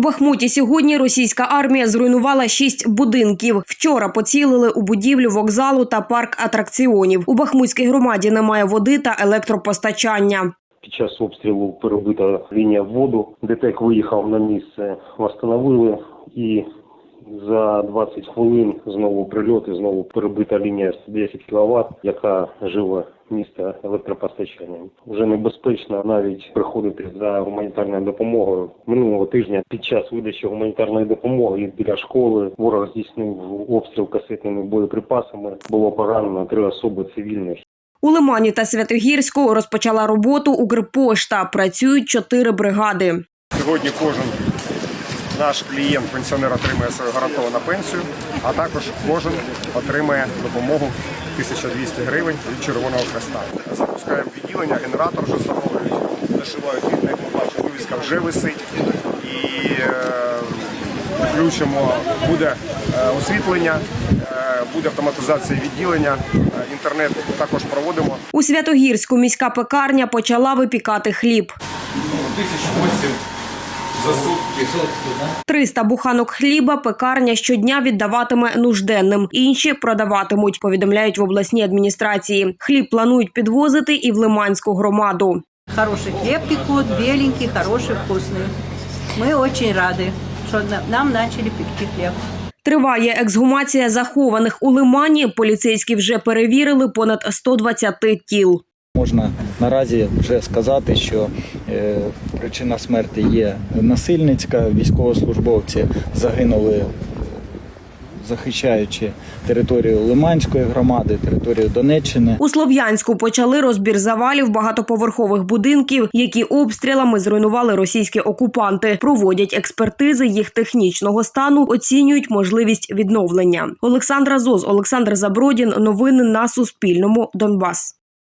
Бахмуті сьогодні російська армія зруйнувала шість будинків. Вчора поцілили у будівлю вокзалу та парк атракціонів. У Бахмутській громаді немає води та електропостачання. Під час обстрілу перебита лінія воду. ДТЕК виїхав на місце, встановили і за 20 хвилин знову прильоти, знову перебита лінія 110 кВт, яка живе місто електропостачанням. Вже небезпечно навіть приходити за гуманітарною допомогою. Минулого тижня під час видачі гуманітарної допомоги біля школи ворог здійснив обстріл касетними боєприпасами. Було поранено три особи цивільних. У Лимані та Святогірську розпочала роботу Укрпошта. Працюють чотири бригади. Сьогодні кожен наш клієнт, пенсіонер отримує свою гарантовану пенсію, а також кожен отримає допомогу 1200 гривень від Червоного Хреста. Запускаємо відділення, генератор вже встановлюють, зашивають ми бачимо, вивіска вже висить. І е, включимо, буде е, освітлення, е, буде автоматизація відділення, інтернет також проводимо. У Святогірську міська пекарня почала випікати хліб. за сутки. 300 буханок хліба пекарня щодня віддаватиме нужденним. Інші продаватимуть, повідомляють в обласній адміністрації. Хліб планують підвозити і в Лиманську громаду. Хороший хлеб пекут, беленький, хороший, вкусный. Мы очень рады, что на- нам начали пекти хлеб. Триває ексгумація захованих у лимані. Поліцейські вже перевірили понад 120 тіл. Можна наразі вже сказати, що е, причина смерті є насильницька. Військовослужбовці загинули, е, захищаючи територію Лиманської громади, територію Донеччини. У Слов'янську почали розбір завалів багатоповерхових будинків, які обстрілами зруйнували російські окупанти. Проводять експертизи їх технічного стану, оцінюють можливість відновлення. Олександра Зоз, Олександр Забродін. Новини на Суспільному. Донбас.